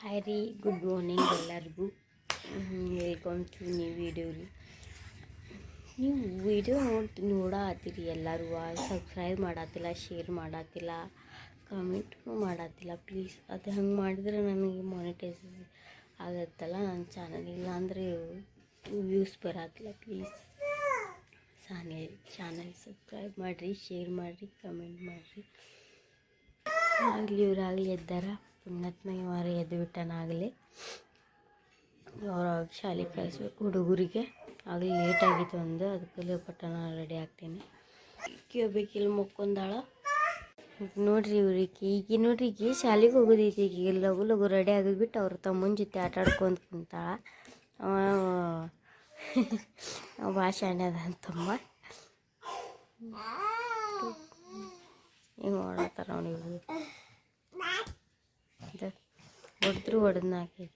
Hi ರೀ, good morning ಎಲ್ಲರಿಗೂ. Welcome to new video ರೀ. ನೀವು ವಿಡಿಯೋ ನೋಡಿ ನೋಡತ್ತೀರಿ ಎಲ್ಲರೂ ಸಬ್ಸ್ಕ್ರೈಬ್ ಮಾಡತ್ತಿಲ್ಲ ಶೇರ್ ಮಾಡತ್ತಿಲ್ಲ ಕಾಮೆಂಟ್ ಮಾಡತ್ತಿಲ್ಲ ಪ್ಲೀಸ್ ಅದು ಹಂಗೆ ಮಾಡಿದ್ರೆ ನನಗೆ ಮಾನಿಟೈಸ್ ಆಗತ್ತಲ್ಲ ನನ್ನ ಚಾನಲ್ ಇಲ್ಲಾಂದರೆ ವ್ಯೂಸ್ ಬರತ್ತಿಲ್ಲ ಪ್ಲೀಸ್ ಚಾನಲ್ ಚಾನಲ್ ಸಬ್ಸ್ಕ್ರೈಬ್ ಮಾಡಿರಿ ಶೇರ್ ಮಾಡಿರಿ ಕಮೆಂಟ್ ಮಾಡಿರಿ. ಆಗಲಿ ಇವರಾಗಲಿ ಎದ್ದಾರ. ಪುಣ್ಯಾತ್ಮ ಮಾರಿ ಎದ್ದು ಬಿಟ್ಟನಾಗಲಿ. ಅವ್ರಾಗ ಶಾಲೆ ಕಳಿಸ್ಬೇಕು ಹುಡುಗರಿಗೆ ಆಗಲಿ ಲೇಟ್ ಆಗಿತ್ತು ಒಂದು ಅದಕ್ಕೆ ಪಟ್ಟಣ ರೆಡಿ ಆಗ್ತೀನಿ. ಕೇಳ್ಬೇಕಿಲ್ಲ ಮುಕ್ಕೊಂದಾಳ ನೋಡ್ರಿ ಇವ್ರಿಗೆ ಈಗ ನೋಡ್ರಿ ಈಗ ಶಾಲೆಗೆ ಹೋಗೋದೈತಿ ಈಗ ಲಘು ಲಘು ರೆಡಿ ಆಗಿಬಿಟ್ಟು ಅವ್ರ ತಮ್ಮನ ಜೊತೆ ಆಟ ಆಡ್ಕೊಂತ ಕುಂತಾಳ. ಅವ ಅದ ಅಂತಮ್ಮ ಹಿಂಗೆ ಮಾಡತ್ತಾರ ಅವನಿಗೆ? ಹೊಡೆದ್ರು ಹೊಡೆದ್ನ ಹಾಕಿ.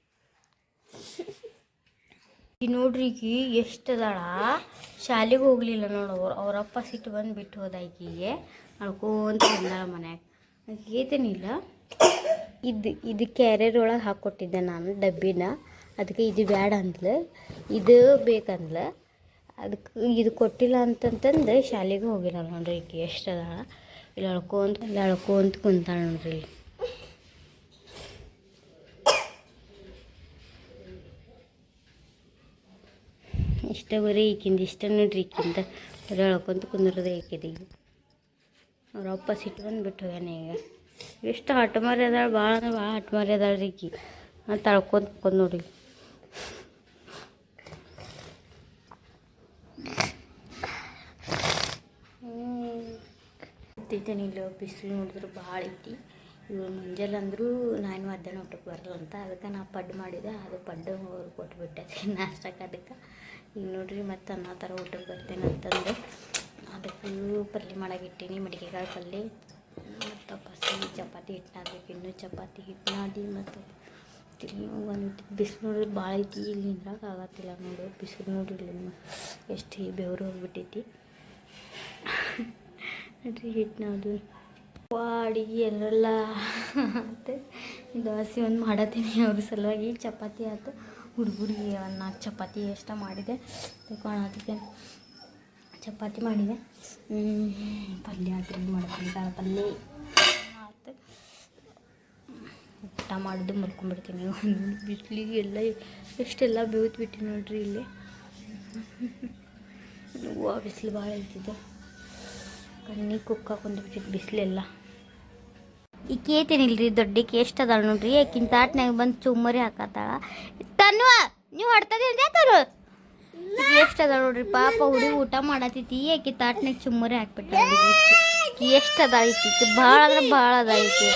ಈ ನೋಡ್ರಿ ಈಕಿ ಎಷ್ಟು ಅದಾಳ? ಶಾಲೆಗೆ ಹೋಗ್ಲಿಲ್ಲ ನೋಡು. ಅವ್ರ ಅವರಪ್ಪ ಸಿಟ್ಟು ಬಂದು ಬಿಟ್ಟು ಹೋದ ಈಕಿಗೆ ಅಳ್ಕೊಂತ ಬಂದಾಳ ಮನ್ಯಾಗ. ಏತೇನಿಲ್ಲ ಇದು ಇದು ಕ್ಯಾರಿಯರ್ ಒಳಗೆ ಹಾಕ್ಕೊಟ್ಟಿದ್ದೆ ನಾನು ಡಬ್ಬಿನ. ಅದಕ್ಕೆ ಇದು ಬ್ಯಾಡ ಅಂದ್ಲು. ಇದು ಬೇಕಂದ್ಲ. ಅದಕ್ಕೆ ಇದು ಕೊಟ್ಟಿಲ್ಲ ಅಂತಂತಂದು ಶಾಲೆಗೆ ಹೋಗಿಲ್ಲ ನೋಡ್ರಿ ಎಷ್ಟು ಅದಾಳ? ಇಲ್ಲಿ ಅಳ್ಕೊಂತ ಇಲ್ಲಿ ಅಳ್ಕೊಂತ ಕುಂತಾಳ ನೋಡ್ರಿ ಇಷ್ಟ ಬರೀ ಈಕಿಂದ ಇಷ್ಟ ನೋಡ್ರಿ ಬರೀ ಹೇಳ್ಕೊಂತ ಕುಂದ್ರದ ಈಕಿದ ಈಗ. ಅವ್ರ ಅಪ್ಪ ಸಿಟ್ಟು ಬಂದು ಬಿಟ್ಟು ಹೋಗ್ಯಾನ ಈಗ. ಎಷ್ಟು ಹಠ ಮಾರಿ ಅದಾಳ ಭಾಳ ಅಂದ್ರೆ ಭಾಳ ಹಠ ಮಾರಿ ಅದಾಳ ರೀ ಈಕಿ. ಅಂತ ಅಳ್ಕೊಂತ ಕುಂದ್ ನೋಡ್ರಿ. ಇಲ್ಲ ಬಿಸಿಲು ನೋಡಿದ್ರೆ ಭಾಳ ಐತಿ. ಮುಂಜಾನೆ ಅಂದರೂ ನಾನು ಮಧ್ಯಾಹ್ನ ಊಟಕ್ಕೆ ಬರಲ್ಲ ಅಂತ, ಅದಕ್ಕೆ ನಾ ಪಡ್ಡು ಮಾಡಿದೆ, ಅದು ಪಡ್ಡು ಅವ್ರು ಕೊಟ್ಬಿಟ್ಟೆ. ನಾಷ್ಟಕ್ಕೆ ಅದಕ್ಕೆ. ಈಗ ನೋಡ್ರಿ ಮತ್ತು ಅನ್ನ ಥರ ಊಟಕ್ಕೆ ಬರ್ತೇನೆ ಅಂತಂದು. ಅದಕ್ಕೆ ಪಲ್ಯ ಇಟ್ಟೀನಿ ಮಡಿಕೆಕಾಳು ಪಲ್ಯ. ಮತ್ತು ಪಸಿ ಚಪಾತಿ ಹಿಟ್ಟು ಇನ್ನೂ ಚಪಾತಿ ಹಿಟ್ಟು ನಾದಿ ಮತ್ತು ಒಂದು ಬಿಸಿಲು ನೋಡಿದ್ರೆ ಭಾಳ ಐತಿ, ಇಲ್ಲಿ ನಿಲ್ಲಕ್ಕೆ ಆಗತ್ತಿಲ್ಲ ನೋಡು. ಬಿಸಿಲು ನೋಡಿಲ್ಲ ಎಷ್ಟು ಬೆವರು ಹೋಗ್ಬಿಟ್ಟೈತಿ. ನೋಡ್ರಿ ಹಿಟ್ಟು ಅಡಿಗೆ ಎಲ್ಲೆಲ್ಲ ಮತ್ತು ದೋಸೆ ಒಂದು ಮಾಡತ್ತೀನಿ ಅವ್ರ ಸಲುವಾಗಿ. ಚಪಾತಿ ಆಯ್ತು. ಹುಡುಗರಿಗೆ ಒಂದು ನಾಲ್ಕು ಚಪಾತಿ ಎಷ್ಟು ಮಾಡಿದೆ. ತಗೊಳತ್ತಿದ್ದೆ ಚಪಾತಿ ಮಾಡಿದೆ. ಪಲ್ಯ ಆದ್ರೆ ಮಾಡ್ತೀನಿ ಕಾಳು ಪಲ್ಯ. ಆಯ್ತು. ಊಟ ಮಾಡಿದ್ದು ಮಲ್ಕೊಂಡ್ಬಿಡ್ತೀನಿ. ಒಂದು ಬಿಸಿಲಿಗೆ ಎಲ್ಲ ಎಷ್ಟೆಲ್ಲ ಬೇವ್ತು ಬಿಟ್ಟಿ ನೋಡ್ರಿ ಇಲ್ಲಿ. ಬಿಸಿಲು ಭಾಳ ಇರ್ತಿದ್ದೆ ಕಣ್ಣಿಗೆ ಕುಕ್ಕ ಬಿಟ್ಟಿದ್ದು ಬಿಸಿಲೆಲ್ಲ. ಈ ಕೇತೇನಿಲ್ರಿ ದೊಡ್ಡಕ್ಕೆ ಎಷ್ಟು ಅದಾಳ ನೋಡ್ರಿ, ಆಕಿನ ತಾಟ್ನಾಗ ಬಂದು ಚುಮ್ಮರಿ ಹಾಕತ್ತಾಳ. ತನ್ವ, ನೀವು ಹೊಡ್ತದೆ ಅಂದೆ ತನು ಎಷ್ಟು ಅದಾಳ ನೋಡ್ರಿ, ಪಾಪ ಹುಡುಗಿ ಊಟ ಮಾಡತ್ತೈತಿ ಆಕಿ ತಾಟ್ನಾಗ ಚುಮ್ಮರಿ ಹಾಕ್ಬಿಟ್ಟ ಎಷ್ಟು ಅದಾಳ ಈಕಿ ಭಾಳ ಅಂದ್ರೆ ಭಾಳ ಅದ ಈಕಿ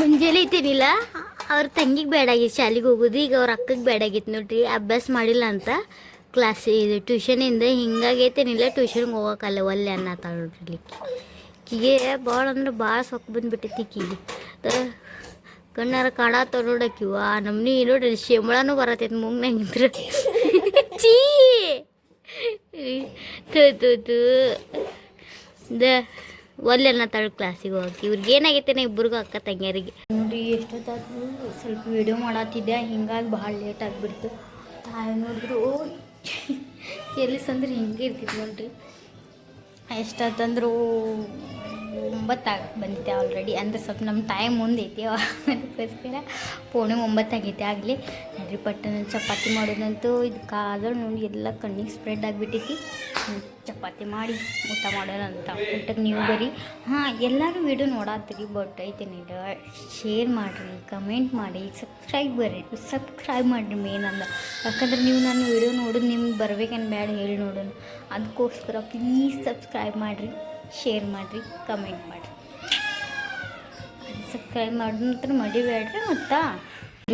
ಮುಂಜಾನೆ ಐತೇನಿಲ್ಲ ಅವ್ರ ತಂಗಿಗೆ ಬೇಡಾಗಿತ್ತು ಶಾಲೆಗೆ ಹೋಗೋದು, ಈಗ ಅವ್ರ ಅಕ್ಕಗೆ ಬೇಡಾಗಿತ್ತು ನೋಡ್ರಿ, ಅಭ್ಯಾಸ ಮಾಡಿಲ್ಲ ಅಂತ. ಕ್ಲಾಸ್ ಇದು ಟ್ಯೂಷನಿಂದ ಹಿಂಗಾಗೈತೇನಿಲ್ಲ ಟ್ಯೂಷನ್ಗೆ ಹೋಗೋಕ್ಕಲ್ಲ ಒಲ್ಲೆ ಅನ್ನತ್ತಾಳ ನೋಡ್ರಿ ಕಿಗೆ ಭಾಳ ಅಂದ್ರೆ ಭಾಳ ಸೊಕ್ಕ ಬಂದುಬಿಟ್ಟೈತಿ ಕಿಗೆ ಕಣ್ಣಾರ ಕಾಣತ್ತಾವ ನೋಡಕ್ಕಿವ ಆ ನಮ್ನಿ ನೋಡ್ರಿ, ಶಿಮಳನೂ ಬರತೈತಿ ಮೂಗ್ನಾಗಿದ್ರೆ ಚೀ ತು ತು ತು. ದ ಒಲ್ಲೆಲ್ಲ ತಳ್ಳು ಕ್ಲಾಸಿಗೆ ಹೋಗಿ. ಇವ್ರಿಗೆ ಏನಾಗೈತೆ ನಾ ಇಬ್ಬರಿಗೂ ಅಕ್ಕ ತಂಗಿಯರಿಗೆ. ನೋಡಿ, ಎಷ್ಟೊತ್ತಾದ್ರು ಸ್ವಲ್ಪ ವಿಡಿಯೋ ಮಾಡತ್ತಿದ್ದೆ ಹಿಂಗಾಗಿ ಭಾಳ ಲೇಟ್ ಆಗಿಬಿಡ್ತು. ತಾಯಿ ನೋಡಿದ್ರು ಎಲ್ಲಿ ಸಂದ್ರೆ ಹಿಂಗೆ ಇರ್ತಿತ್ತು ನೋಡ್ರಿ. ಎಷ್ಟಾತಂದ್ರು ಒಂಬತ್ತಾಗ ಬಂದಿತ್ತೆ ಆಲ್ರೆಡಿ ಅಂದ್ರೆ ಸ್ವಲ್ಪ ನಮ್ಮ ಟೈಮ್ ಮುಂದೈತಿ ಅದಕ್ಕೋಸ್ಕರ ಪೋಣೆ ಒಂಬತ್ತಾಗೈತೆ ಆಗಲಿ. ನೋಡ್ರಿ ಪಟ್ಟನ ಚಪಾತಿ ಮಾಡೋದಂತೂ ಇದು ಕಾದ ನೋಡಿ, ಎಲ್ಲ ಕಣ್ಣಿಗೆ ಸ್ಪ್ರೆಡ್ ಆಗಿಬಿಟ್ಟೈತಿ ಚಪಾತಿ ಮಾಡಿ ಊಟ ಮಾಡೋಣ ಅಂತ ಊಟಕ್ಕೆ ನೀವು ಬರೀ, ಹಾಂ, ಎಲ್ಲರೂ ವಿಡಿಯೋ ನೋಡತ್ತೀರಿ ಬಟ್ ಐತೇನಿ ಶೇರ್ ಮಾಡಿರಿ ಕಮೆಂಟ್ ಮಾಡಿ ಸಬ್ಸ್ಕ್ರೈಬ್ ಬರ್ರಿ ಸಬ್ಸ್ಕ್ರೈಬ್ ಮಾಡಿರಿ ಮೇನ್ ಅಂದ ಯಾಕಂದ್ರೆ ನೀವು ನಾನು ವಿಡಿಯೋ ನೋಡೋದು ನಿಮ್ಗೆ ಬರ್ಬೇಕನ್ ಬೇಡ ಹೇಳಿ ನೋಡೋಣ ಅದಕ್ಕೋಸ್ಕರ ಪ್ಲೀಸ್ ಸಬ್ಸ್ಕ್ರೈಬ್ ಮಾಡಿರಿ ಶೇರ್ ಮಾಡಿರಿ ಕಮೆಂಟ್ ಮಾಡಿರಿ. ಸಬ್ಸ್ಕ್ರೈಬ್ ಮಾಡಿದ ನಂತರ ಮಡಿಬೇಡ್ರಿ ಮತ್ತು?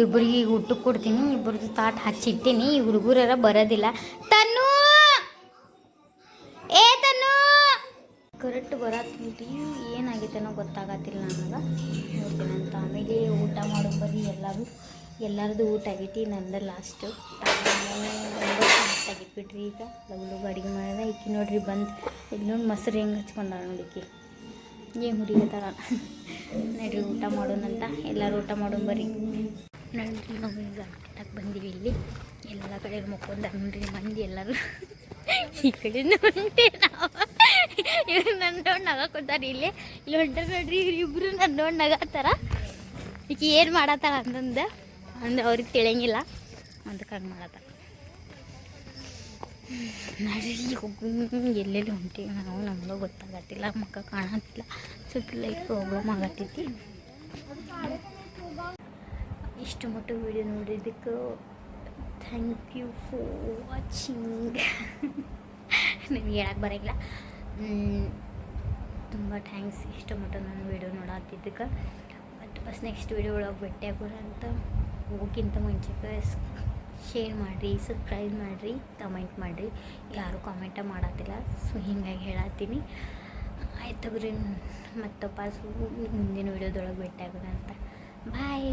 ಇಬ್ಬರಿಗೆ ಊಟಕ್ಕೆ ಕೊಡ್ತೀನಿ ಇಬ್ಬರದ್ದು ತಾಟ್ ಹಚ್ಚಿಟ್ಟೀನಿ ಹುಡುಗರ ಬರೋದಿಲ್ಲ. ತನ್ನು ಬರತ್ತೀರಿ ಏನಾಗೈತೇನೋ ಗೊತ್ತಾಗತ್ತಿಲ್ಲ ನನಗೆ. ಅಂತ. ಆಮೇಲೆ ಊಟ ಮಾಡೋ ಬರೀ ಎಲ್ಲರೂ. ಎಲ್ಲರದು ಊಟ ಆಗೈತಿ, ನಂದು ಲಾಸ್ಟು ಆಗೈತೆ ಬಿಡ್ರಿ ಈಗ. ಲಗು ಅಡುಗೆ ಮಾಡಿದ. ಈಕಿ ನೋಡ್ರಿ ಬಂದು ಇಲ್ಲಿ ನೋಡಿ ಮೊಸರು ಹೆಂಗೆ ಹಚ್ಕೊಂಡಾಳ ನೋಡಿಕಿ ಏನು ಹುಡುಗತಾಳ ನಡ್ರಿ ಊಟ ಮಾಡೋಣಂತ ಎಲ್ಲರೂ ಊಟ ಮಾಡೋ ಬರ್ರಿ ನಡ್ರಿ ನಾವು ಈಗ ಬಂದಿವಿ ಇಲ್ಲಿ. ಎಲ್ಲ ಕಡೆ ಮುಕ್ಕೊಂಡ ಮಂದಿ ಎಲ್ಲರೂ. ಈ ಕಡೆ ನೋಡ್ರಿ ನಾವು. ಇವ್ರು ನನ್ನ ನೋಡಿ ಇಲ್ಲಿ. ಇಲ್ಲಿ ಹೊಂಟಾರ ನೋಡ್ರಿ ಇವ್ರು ಇಬ್ರು ನನ್ನ ನೋಡಿ ನಗಾತಾರ. ಈಕೆ ಏನು ಮಾಡತ್ತಾಳ ಅಂತಂದು ಅಂದ್ರೆ ಅವ್ರಿಗೆ ತಿಳಿಯಂಗಿಲ್ಲ. ಅದಕ್ಕೆ ಹಂಗೆ ಮಾಡತ್ತ ನಡ್ರಿ ಹೋಗು ಎಲ್ಲೆಲ್ಲಿ ಹೊಂಟೀವಿ ನಾವು ನಮಗೂ ಗೊತ್ತಾಗತ್ತಿಲ್ಲ ಮಕ್ಕ ಕಾಣತ್ತಿಲ್ಲ. ಸ್ವಲ್ಪ ಲೈಕ್ ಪ್ರಾಬ್ಲಮ್ ಆಗತ್ತೈತಿ ಇಷ್ಟು ಮಟ್ಟ ವಿಡಿಯೋ ನೋಡಿದ್ದಕ್ಕೆ ಥ್ಯಾಂಕ್ ಯು ಫಾರ್ ವಾಚಿಂಗ್ ನಿಮ್ಗೆ ಹೇಳಕ್ಕೆ ಬರೋಂಗಿಲ್ಲ ತುಂಬ ಥ್ಯಾಂಕ್ಸ್ ಇಷ್ಟು ಮಟ್ಟ ನನ್ನ ವೀಡಿಯೋ ನೋಡಾತಿದ್ದಕ್ಕೆ. ಮತ್ತು ಬಸ್ ನೆಕ್ಸ್ಟ್ ವೀಡಿಯೋ ಒಳಗೆ ಭೇಟಿ ಅಂತ ಹೋಗಿಂತ ಮುಂಚೆಗೆ ಶೇರ್ ಮಾಡಿರಿ ಸಬ್ಸ್ಕ್ರೈಬ್ ಮಾಡಿರಿ ಕಮೆಂಟ್ ಮಾಡಿರಿ. ಯಾರೂ ಕಾಮೆಂಟ ಮಾಡತ್ತಿಲ್ಲ ಸೊ ಹಿಂಗಾಗಿ ಹೇಳತ್ತೀನಿ ಆಯ್ತು ತಗೋರಿ, ಮತ್ತಪ್ಪ ಸೊ ಮುಂದಿನ ವೀಡಿಯೋದೊಳಗೆ ಭೇಟಿ ಅಂತ. ಬಾಯ್